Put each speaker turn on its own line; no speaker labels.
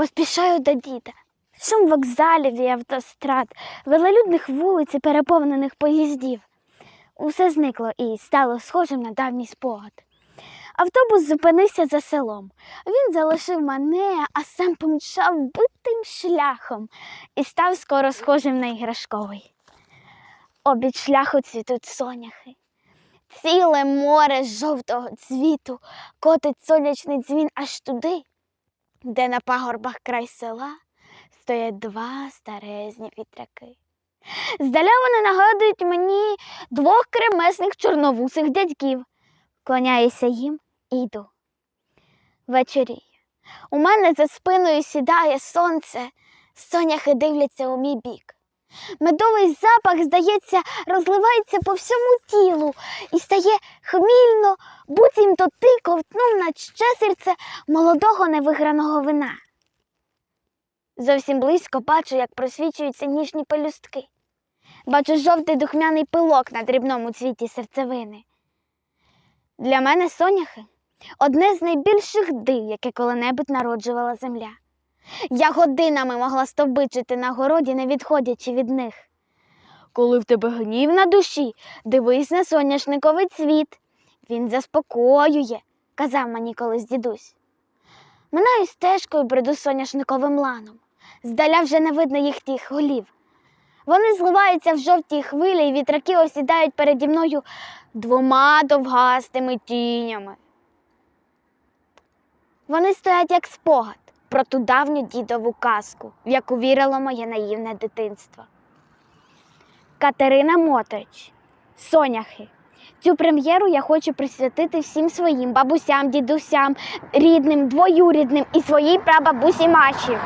Поспішаю до діда. Шум вокзалів і автострад, велолюдних вулиць і переповнених поїздів. Усе зникло і стало схожим на давній спогад. Автобус зупинився за селом. Він залишив мене, а сам помчав битим шляхом і став скоро схожим на іграшковий. Обід шляху цвітуть соняхи. Ціле море жовтого цвіту котить сонячний дзвін аж туди, де на пагорбах край села стоять два старезні вітряки. Здаля вони нагадують мені двох кремесних чорновусих дядьків. Клоняюся їм і йду. Вечоріє. У мене за спиною сідає сонце, соняхи дивляться у мій бік. Медовий запах, здається, розливається по всьому тілу і стає хмільно, ти ковтнув на щесерце молодого невиграного вина. Зовсім близько бачу, як просвічуються ніжні пелюстки. Бачу жовтий духмяний пилок на дрібному цвіті серцевини. Для мене соняхи одне з найбільших див, яке коли-небудь народжувала земля. Я годинами могла стовбичити на городі, не відходячи від них. Коли в тебе гнів на душі, дивись на соняшниковий цвіт. Він заспокоює, казав мені колись дідусь. Минаю стежкою бреду соняшниковим ланом. Здаля вже не видно їхніх голів. Вони зливаються в жовті хвилі, і вітраки осідають переді мною двома довгастими тінями. Вони стоять як спогад про ту давню дідову казку, в яку вірило моє наївне дитинство. Катерина Мотрич, Соняхи. Цю прем'єру я хочу присвятити всім своїм бабусям, дідусям, рідним, двоюрідним і своїй прабабусі Маші.